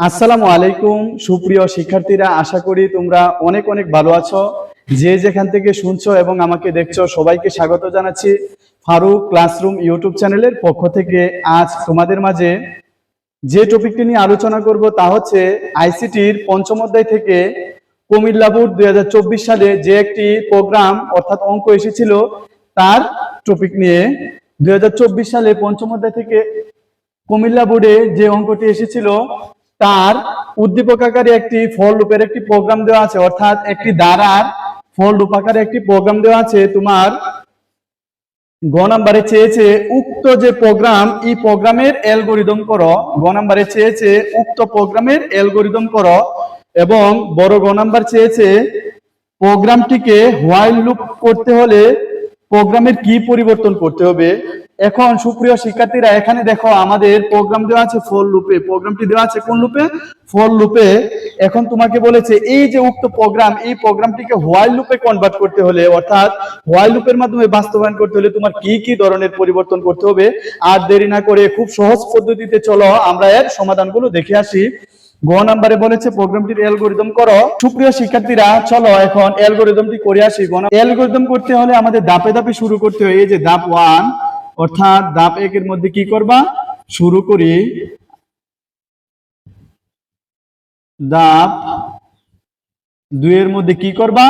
আসসালামু আলাইকুম, সুপ্রিয় শিক্ষার্থীরা, আশা করি তোমরা অনেক অনেক ভালো আছো। যে যেখান থেকে শুনছো এবং আমাকে দেখছ, সবাইকে স্বাগত জানাচ্ছি ফারুক ক্লাসরুম ইউটিউব চ্যানেলের পক্ষ থেকে। আজ তোমাদের মাঝে যে টপিকটি নিয়ে আলোচনা করব তা হচ্ছে আইসিটির পঞ্চম অধ্যায় থেকে কুমিল্লা বোর্ড দুই হাজার চব্বিশ সালে যে একটি প্রোগ্রাম, অর্থাৎ অঙ্ক এসেছিল, তার টপিক নিয়ে দুই হাজার চব্বিশ সালে পঞ্চম অধ্যায় থেকে কুমিল্লা বোর্ডে যে অঙ্কটি এসেছিল তার উদ্দীপক আকারে একটি ফল রূপের একটি প্রোগ্রাম দেওয়া আছে। অর্থাৎ একটি দ্বারার ফল রূপ আকারে একটি প্রোগ্রাম দেওয়া আছে। তোমার গ নাম্বারে চেয়েছে উক্ত যে প্রোগ্রাম এই প্রোগ্রামের অ্যালগোরিদম করো। গ নাম্বারে চেয়েছে উক্ত প্রোগ্রামের অ্যালগোরিদম করো এবং বড় গ নাম্বার চেয়েছে প্রোগ্রামটিকে হোয়াইল লুপ করতে হলে প্রোগ্রামের কি পরিবর্তন করতে হবে? এখন সুপ্রিয় শিক্ষার্থীরা, এখানে দেখো আমাদের প্রোগ্রাম দেওয়া আছে ফোর লুপে প্রোগ্রামটি দেওয়া আছে কোন লুপে ফোর লুপে এখন তোমাকে বলেছে, এই যে উক্ত প্রোগ্রাম, এই প্রোগ্রামটিকে হোয়াইল লুপে কনভার্ট করতে হলে, অর্থাৎ হোয়াইল লুপের মাধ্যমে বাস্তবায়ন করতে হলে তোমার কি কি ধরনের পরিবর্তন করতে হবে? আর দেরি না করে খুব সহজ পদ্ধতিতে চলো, আমরা এর সমাধানগুলো দেখে আসি। গ নাম্বারে বলেছে, প্রোগ্রামটির অ্যালগোরিদম করো। সুপ্রিয় শিক্ষার্থীরা, চলো এখন অ্যালগোরিদমটি করে আসি। অ্যালগোরিদম করতে হলে আমাদের দাপে দাপে শুরু করতে হয়। এই যে দাপ ওয়ান অর্থাৎ দাপ একের মধ্যে কি করবা? শুরু করি। দাপ দুইয়ের মধ্যে কি করবা?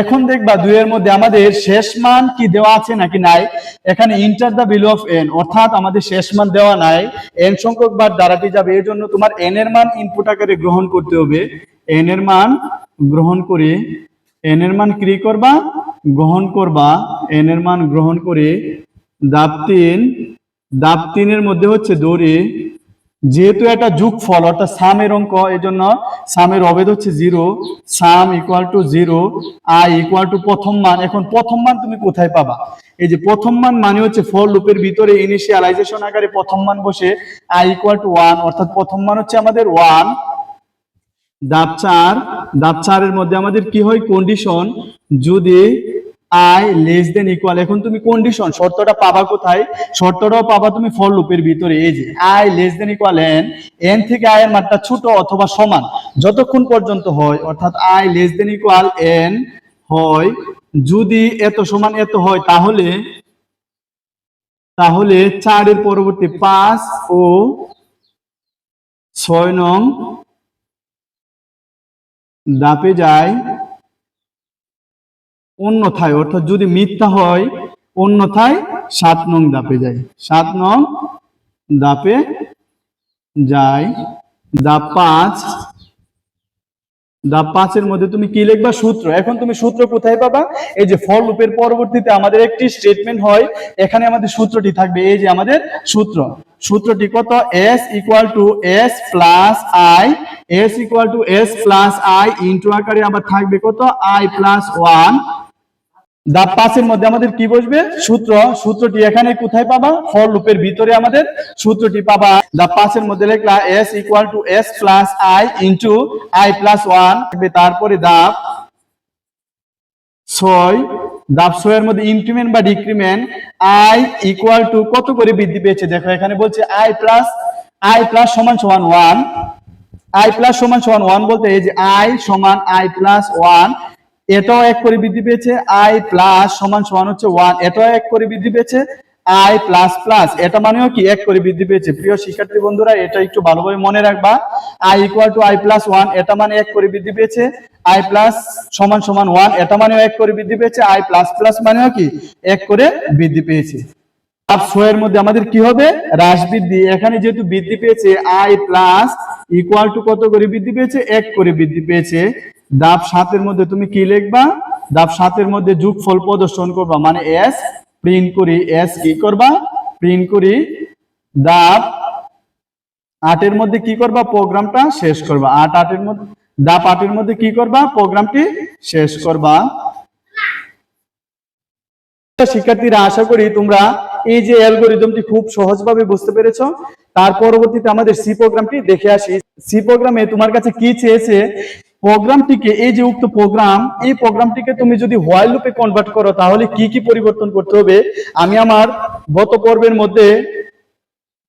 এখন দেখবা দুইয়ের মধ্যে আমাদের শেষ মান কি দেওয়া আছে নাকি নাই? এখানে enter the value of N অর্থাৎ আমাদের শেষ মান দেওয়া নাই। এন সংখ্যক বার দ্বারাটি যাবে, এই জন্য তোমার এন এর মান ইনপুট আকারে গ্রহণ করতে হবে। এন এর মান গ্রহণ করে এন এর মান কি করবা? গ্রহণ করবা। এন এর মান গ্রহণ করে, দাব তিন, দাব তিনের মধ্যে হচ্ছে দড়ি। যেহেতু একটা যুগ ফল অর্থাৎ সামের অঙ্ক এই জন্য সামের অবেদ হচ্ছে zero. Sum equal to zero I equal to প্রথম মান। এখন প্রথম মান তুমি কোথায় পাবা? এই যে প্রথম মান মানে হচ্ছে ফল লুপের ভিতরে ইনিশিয়ালাইজেশন আকারে প্রথম মান বসে আই ইকুয়াল টু ওয়ান অর্থাৎ প্রথম মান হচ্ছে আমাদের ওয়ান দাব চার। দাব চারের মধ্যে আমাদের কি হয়? কন্ডিশন যদি আই লেস দেন ইকুয়াল এখন তুমি কন্ডিশন শর্তটা পাবা কোথায়? শর্তটাও পাবা তুমি ফর লুপের ভিতরে, এই যে I less than equal N N থেকে এর মানটা ছোট অথবা সমান, যতক্ষণ পর্যন্ত হয়, অর্থাৎ i less than equal n হয়, যদি এত সমান এত হয়, তাহলে তাহলে চারের পরবর্তী পাঁচ ও ছয় নং দাপে যায় অন্যথায়, অর্থাৎ যদি মিথ্যা হয়, অন্যথায় সাত নং দাপে যায়। সাত নং দাপে যায়। দাপ পাঁচ। দাপ পাঁচের মধ্যে তুমি কি লিখবা? সূত্র। এখন তুমি সূত্র কোথায় পাবা? এই যে ফল লুপের পরবর্তীতে আমাদের একটি স্টেটমেন্ট হয়। এখানে আমাদের সূত্রটি থাকবে, এই যে আমাদের সূত্র। সূত্রটি কত? S equal to s plus i s equal to s plus i into আকারে আবার থাকবে কত? আই প্লাস ওয়ান দা পাঁচের মধ্যে আমাদের কি বসবে? সূত্র, সূত্রটি এখানে কোথায় পাবা? ফর লুপের ভিতরে আমাদের সূত্রটি পাবা। দা পাঁচের মধ্যে লিখলা s equal to s plus i into i plus one তারপরে দাপ ছয় দাব ছয়ের মধ্যে ইনক্রিমেন্ট বা ডিক্রিমেন্ট আই ইকুয়াল টু কত করে বৃদ্ধি পেয়েছে? দেখো, এখানে বলছে আই প্লাস আই প্লাস সমান সমান ওয়ান আই প্লাস সমান সমান ওয়ান বলতে এই যে আই সমান আই প্লাস ওয়ান এটাও এক করে বৃদ্ধি পেয়েছে আই প্লাস সমান সমান হচ্ছে ওয়ান এটাও এক করে বৃদ্ধি পেয়েছে আই প্লাস প্লাস এটা মানেও কি এক করে বৃদ্ধি পেয়েছে। প্রিয় শিক্ষার্থী বন্ধুরা, এটা একটু ভালোভাবে মনে রাখবা i equal to i plus one এটা মানে এক করে বৃদ্ধি পেয়েছে আই প্লাস সমান সমান ওয়ান এটা মানেও এক করে বৃদ্ধি পেয়েছে আই প্লাস প্লাস মানেও কি এক করে বৃদ্ধি পেয়েছে। আর ছয়ের মধ্যে আমাদের কি হবে? হ্রাস বৃদ্ধি এখানে যেহেতু বৃদ্ধি পেয়েছে আই প্লাস ইকুয়াল টু কত করে বৃদ্ধি পেয়েছে? এক করে বৃদ্ধি পেয়েছে। দাব সাতের মধ্যে তুমি কি লিখবা? দাব সাতের মধ্যে যোগফল প্রদর্শন করবা মানে এস প্রিন্ট করি, এস কি করবা? প্রিন্ট করি, দাব আটের মধ্যে কি করবা? প্রোগ্রামটা শেষ করবা। আট আটের মধ্যে দাপ আটের মধ্যে কি করবা? প্রোগ্রামটি শেষ করবা। শিক্ষার্থীরা, আশা করি তোমরা এই যে অ্যালগোরিদমটি খুব সহজভাবে বুঝতে পেরেছ। তার পরবর্তীতে আমাদের সি প্রোগ্রামটি দেখে আসি। সি প্রোগ্রামে তোমার কাছে কি চেয়েছে? প্রোগ্রামটিকে, এই যে উক্ত প্রোগ্রাম, এই প্রোগ্রামটিকে তুমি যদি হোয়াইল লুপে কনভার্ট করো, তাহলে কি কি পরিবর্তন করতে হবে? আমি আমার গত পর্বের মধ্যে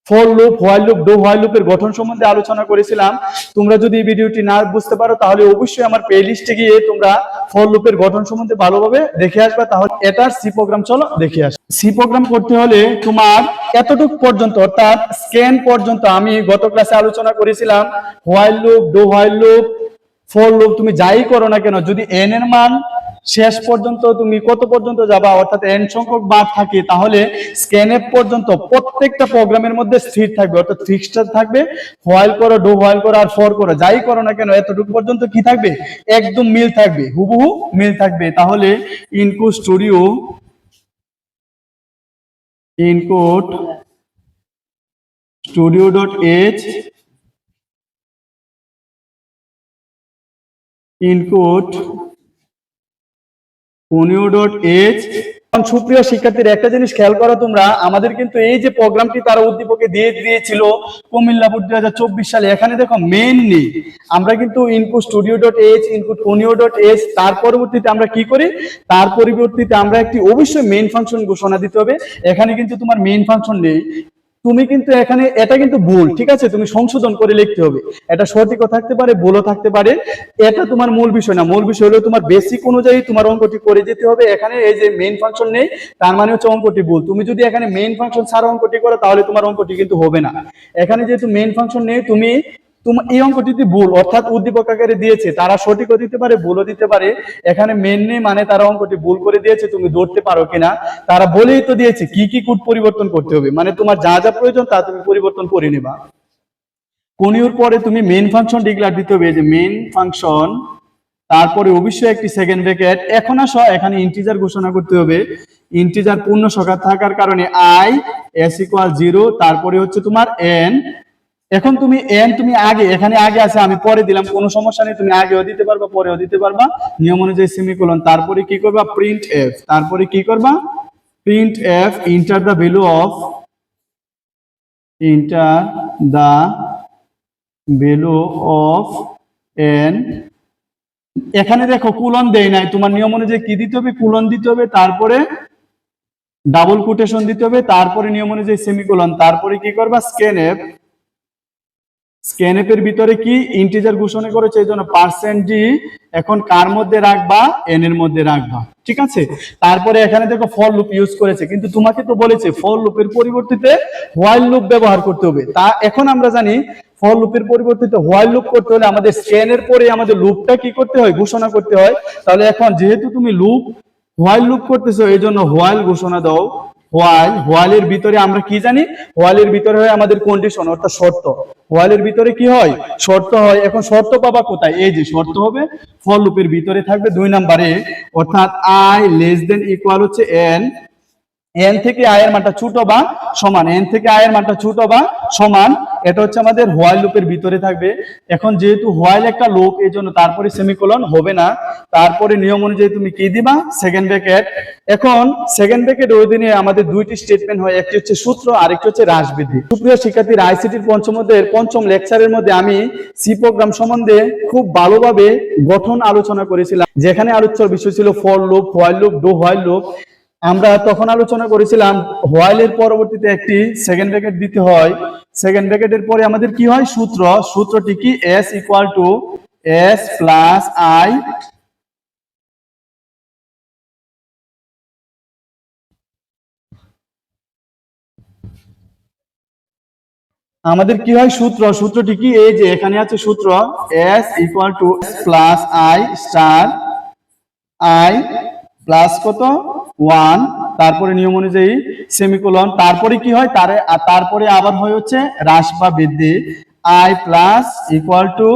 for loop while loop do while লুপের গঠন সম্বন্ধে আলোচনা করেছিলাম। তোমরা যদি এই ভিডিওটি না বুঝতে পারো, তাহলে অবশ্যই আমার প্লে লিস্টে গিয়ে তোমরা ফর লুপের গঠন সম্বন্ধে ভালোভাবে দেখে আসবে। তাহলে এটার সি প্রোগ্রাম চলো দেখে আস। সি প্রোগ্রাম করতে হলে তোমার এতটুকু পর্যন্ত, অর্থাৎ স্ক্যান পর্যন্ত আমি গত ক্লাসে আলোচনা করেছিলাম while loop do while loop for loop তুমি যাই করো না কেন, যদি এন এর মান শেষ পর্যন্ত তুমি কত পর্যন্ত যাবা, অর্থাৎ এন সংখ্যক বার থাকে, তাহলে স্ক্যানএফ পর্যন্ত প্রত্যেকটা প্রোগ্রামের মধ্যে স্থির থাকবে, অর্থাৎ ফিক্সড থাকবে হোয়াইল করো ডো হোয়াইল করো আর ফর করো, যাই করো না কেন, এতটুকু পর্যন্ত কি থাকবে? একদম মিল থাকবে, হুবহু মিল থাকবে। তাহলে ইনকো studio, include studio dot h include conio dot h সুপ্রিয় শিক্ষার্থীর, একটা জিনিস খেয়াল করো তোমরা, আমাদের কিন্তু এই যে প্রোগ্রামটি তারা উদ্দীপকে দিয়ে দিয়েছিল কুমিল্লা দুই হাজার চব্বিশ সালে, এখানে দেখো মেনলি আমরা কিন্তু input studio dot h input conio dot h তার পরবর্তীতে আমরা কি করি? তার পরিবর্তিতে আমরা একটি অবশ্যই মেইন ফাংশন ঘোষণা দিতে হবে। এখানে কিন্তু তোমার মেইন ফাংশন নেই। তুমি কিন্তু এখানে, এটা কিন্তু ভুল, ঠিক আছে? তুমি সংশোধন করে লিখতে হবে। এটা সঠিকও থাকতে পারে, ভুলও থাকতে পারে। এটা তোমার মূল বিষয় না। মূল বিষয় হলো তোমার বেসিক অনুযায়ী তোমার অঙ্কটি করে যেতে হবে। এখানে এই যে মেইন ফাংশন নেই, তার মানে হচ্ছে অঙ্কটি ভুল। তুমি যদি এখানে মেইন ফাংশন ছাড়া অঙ্কটি করো, তাহলে তোমার অঙ্কটি কিন্তু হবে না। এখানে যেহেতু মেইন ফাংশন নেই, তুমি তোমার এই অঙ্কটিতে ভুল, অর্থাৎ উদ্দীপক আকারে দিয়েছে, তারা সঠিকও দিতে পারে, ভুলও দিতে পারে। এখানে মেন নেই মানে তারা অঙ্কটি ভুল করে দিয়েছে, তুমি ধরতে পারো কিনা। তারা বলেই তো দিয়েছে, কি কি কোড পরিবর্তন করতে হবে। মানে তোমার যা যা প্রয়োজন তা তুমি পরিবর্তন করে নেবা। কোনিউর পরে তুমি মেন ফাংশন ডিক্লার দিতে হবে যে মেন ফাংশন তারপরে অবশ্যই একটি সেকেন্ড ব্র্যাকেট এখন আসো, এখানে ইন্টিজার ঘোষণা করতে হবে। ইন্টিজার পূর্ণ সংখ্যা থাকার কারণে আই এস ইকুয়াল জিরো তারপরে হচ্ছে তোমার এন এখন তুমি এন, তুমি আগে, এখানে আগে আছে, আমি পরে দিলাম, কোনো সমস্যা নেই, তুমি আগেও দিতে পারবা, পরেও দিতে পারবা। নিয়ম অনুযায়ী সেমিকোলন তারপরে কি করবা? প্রিন্ট এফ তারপরে কি করবা? Printf enter the value of enter the value of n এখানে দেখো, কুলন দেয় নাই, তোমার নিয়ম অনুযায়ী কি দিতে হবে? কুলন দিতে হবে, তারপরে ডাবল কোটেশন দিতে হবে, তারপরে নিয়ম অনুযায়ী সেমিকোলন তারপরে কি করবা? স্ক্যান এফ স্ক্যানএফ এর ভিতরে কি ইন্টিজার ঘোষণা করেছে? এই জন্য পার্সেন্ট ডি এখন কার মধ্যে রাখবা? এন এর মধ্যে রাখবা। ঠিক আছে? তারপরে এখানে দেখো ফর লুপ ইউজ করেছে। কিন্তু তোমাকে তো বলেছে ফর লুপের পরিবর্তিতে হোয়াইল লুপ ব্যবহার করতে হবে। তা এখন আমরা জানি ফর লুপের পরিবর্তিতে হোয়াইল লুপ করতে হলে আমাদের স্ক্যান এর পরে আমাদের লুপটা কি করতে হয়? ঘোষণা করতে হয়। তাহলে এখন যেহেতু তুমি লুপ হোয়াইল লুপ করতেছো, এই জন্য হোয়াইল ঘোষণা দাও। হোয়াইল হোয়ালের ভিতরে আমরা কি জানি? হোয়ালের ভিতরে হয় আমাদের কন্ডিশন অর্থাৎ শর্ত। হোয়ালের ভিতরে কি হয়? শর্ত হয়, এখন শর্ত পাবা কোথায়? এই যে শর্ত হবে ফল লুপের ভিতরে থাকবে দুই নাম্বারে, অর্থাৎ আই লেস দেন ইকুয়াল হচ্ছে এন এন থেকে আয়ের মানটা ছোট বা সমান? এন থেকে আয়ের মানটা ছোট বা সমান? এটা হচ্ছে আমাদের হোয়াইল লুপের ভিতরে থাকবে। এখন যেহেতু হোয়াইল একটা লুপ এই জন্য তারপরে সেমিকোলন হবে না। তারপরে নিয়ম অনুযায়ী তুমি কি দিবা? সেকেন্ড ব্র্যাকেট এখন সেকেন্ড ব্র্যাকেট অধীনে আমাদের দুইটি স্টেটমেন্ট হয়। একটি হচ্ছে সূত্র, আরেকটি হচ্ছে হ্রাস বৃদ্ধি। সুপ্রিয় শিক্ষার্থীর আইসিটির পঞ্চম অধ্যায়ের পঞ্চম লেকচারের মধ্যে আমি সি প্রোগ্রাম সম্বন্ধে খুব ভালোভাবে গঠন আলোচনা করেছিলাম। যেখানে আলোচ্য বিষয় ছিল for loop while loop do while loop আমরা তখন আলোচনা করেছিলাম হোয়াইলের পরবর্তীতে একটি সেকেন্ড ব্র্যাকেট দিতে হয়। সেকেন্ড ব্র্যাকেটের পরে আমাদের কি হয়? সূত্র। সূত্রটি কি? S equal to s plus i আমাদের কি হয়? সূত্র। সূত্রটি কি? এই যে এখানে আছে সূত্র। S equal to plus i star i plus কত? ওয়ান। তারপরে নিয়ম অনুযায়ী সেমিকোলন। তারপরে কি হয়? তারে তারপরে আবার হয় হচ্ছে হ্রাস বা বৃদ্ধি। I plus equal to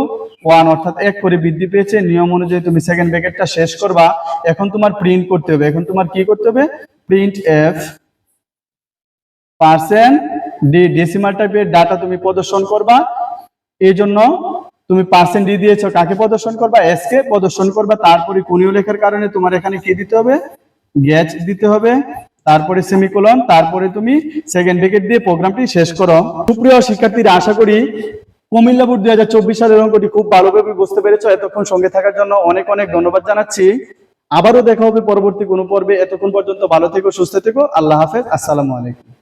one অর্থাৎ এক করে বৃদ্ধি পেয়েছে। নিয়ম অনুযায়ী তুমি সেকেন্ড ব্র্যাকেটটা শেষ করবা। এখন তোমার প্রিন্ট করতে হবে। এখন তোমার কি করতে হবে? Print F percent D decimal টাইপের ডাটা তুমি প্রদর্শন করবা। এই জন্য তুমি পার্সেন্ট ডি দিয়েছ, কাকে প্রদর্শন করবা? এস কে প্রদর্শন করবা, তারপরে কোনীয় লেখার কারণে তোমার এখানে কি দিতে হবে? গ্যাচ দিতে হবে, তারপরে সেমিকোলন তারপরে তুমি সেকেন্ড ব্রেকেট দিয়ে প্রোগ্রামটি শেষ করো। সুপ্রিয় শিক্ষার্থীরা, আশা করি কুমিল্লা বোর্ড দুই হাজার চব্বিশ সালের অঙ্কটি খুব ভালোভাবে বুঝতে পেরেছ। এতক্ষণ সঙ্গে থাকার জন্য অনেক অনেক ধন্যবাদ জানাচ্ছি। আবারও দেখা হবে পরবর্তী কোনো পর্বে। এতক্ষণ পর্যন্ত ভালো থেকো, সুস্থ থেকো। আল্লাহ হাফেজ। আসসালামু আলাইকুম।